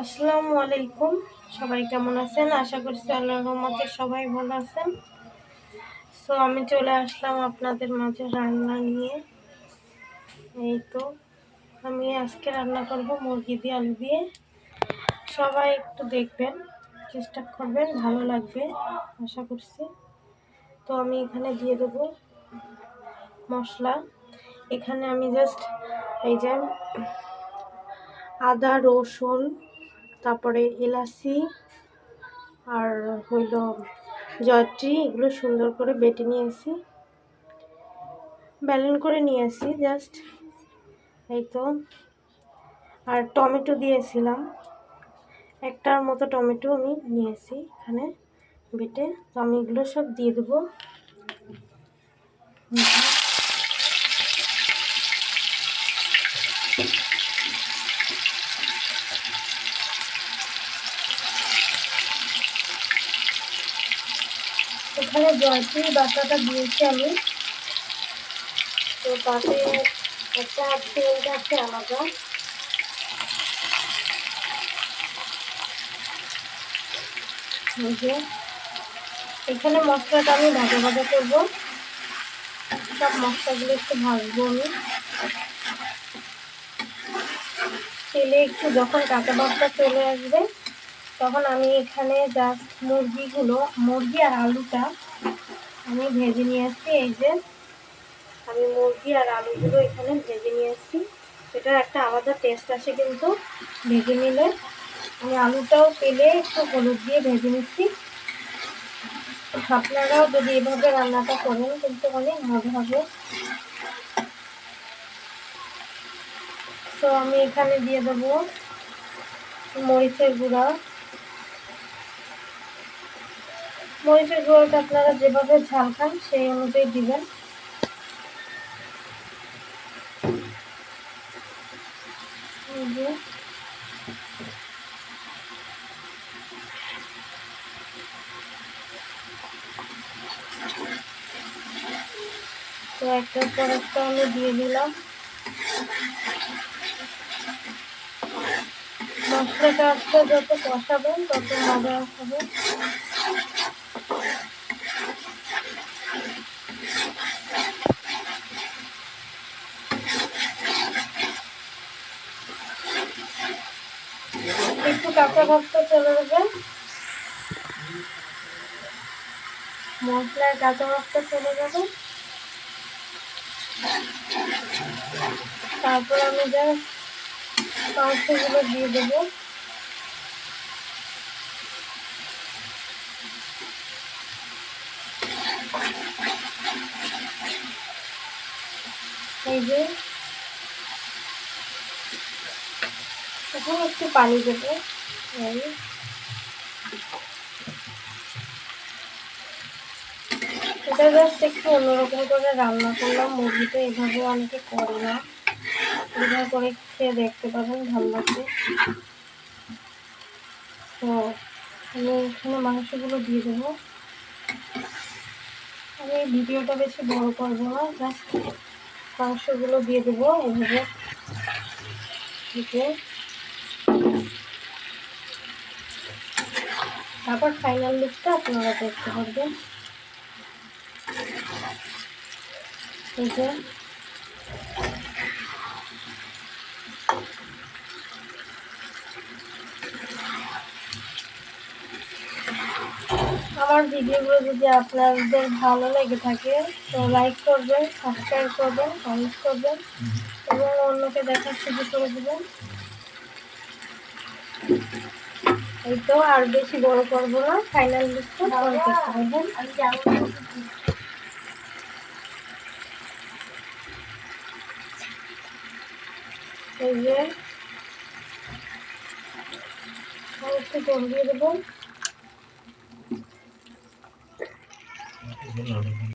আসসালামু আলাইকুম। সবাই কেমন আছেন? আশা করছি আল্লাহর রহমতে সবাই ভালো আছেন। সো আমি চলে আসলাম আপনাদের মাঝে রান্না নিয়ে। এই তো, আমি আজকে রান্না করব মুরগি দিয়ে আলু দিয়ে। সবাই একটু দেখবেন, চেষ্টা করবেন, ভালো লাগবে, আশা করছি। তো, আমি এখানে দিয়ে দেবো মশলা। এখানে আমি জাস্ট এই যে আদা, রসুন তারপরে এলাচি আর হইল জয়ত্রী, এগুলো সুন্দর করে বেটে নিয়েছি। ব্যালেন করে নিয়েছি জাস্ট এই তো। আর টমেটো দিয়েছিলাম। একটার মতো টমেটো আমি নিয়েছি এখানে বেটে। তো আমি এগুলো সব দিয়ে দেবো। এখানে জয়ত্রী বাটাটা দিয়েছি আমি। তো তাতে একটা সেন্ট আছে আলাদা। এখানে মশলাটা আমি ভাজা ভাজা করব। সব মশলাগুলো একটু ভাজবো আমি। তেলে একটু যখন কাঁচা মশলা চলে আসবে তখন আমি এখানে জাস্ট মুরগিগুলো, মুরগি আর আলুটা আমি ভেজে নিয়ে আসছি, এই যে আমি মুরগি আর আলুগুলো এখানে ভেজে নিয়ে আসছি। এটার একটা আলাদা টেস্ট আসে কিন্তু ভেজে নিলে। আমি আলুটাও তেলে একটু হলুদ দিয়ে ভেজে নিচ্ছি। আপনারাও যদি এভাবে রান্নাটা করেন কিন্তু অনেক মজা হবে। তো আমি এখানে দিয়ে দেবো মরিচের গুঁড়া। মরিচের গুঁড়োটা আপনারা যেভাবে ঝাল খান, সেই অনুযায়ী দিবেন। তো একটার পর একটা আমি দিয়ে দিলাম। মশলাটা আস্তে যত কষাবেন, তত মজা হবে একটু কাঁচা ভাবটা চলে যাবে মশলায় কাঁচা ভাবটা চলে যাবে। তারপর আমি যা মাংসগুলো দিয়ে দেবো। এই যে এখন একটু পানি দেবো। এটা জাস্ট একটু অন্যরকম করে রান্না করলাম। মুরগিটা এভাবে অনেকে করে না। এভাবে করে খেয়ে দেখতে পাবেন, ভালো লাগবে। তো আমি এখানে মাংসগুলো দিয়ে দেবো। আমি ভিডিওটা বেশি বড় করব না জাস্ট মাংসগুলো দিয়ে দেবো এভাবে। দিতে তারপর ফাইনাল লুকটা আপনারা দেখতে পারবেন। এই যে। আমার ভিডিওগুলো যদি আপনাদের ভালো লেগে থাকে, তো লাইক করবেন সাবস্ক্রাইব করবেন কমেন্ট করবেন এবং অন্যকে দেখার সুযোগ করে দেবেন। এই তো আর বেশি বড় করব না ফাইনাল পরে দেখতে পারবেন এই দিয়ে দেবো।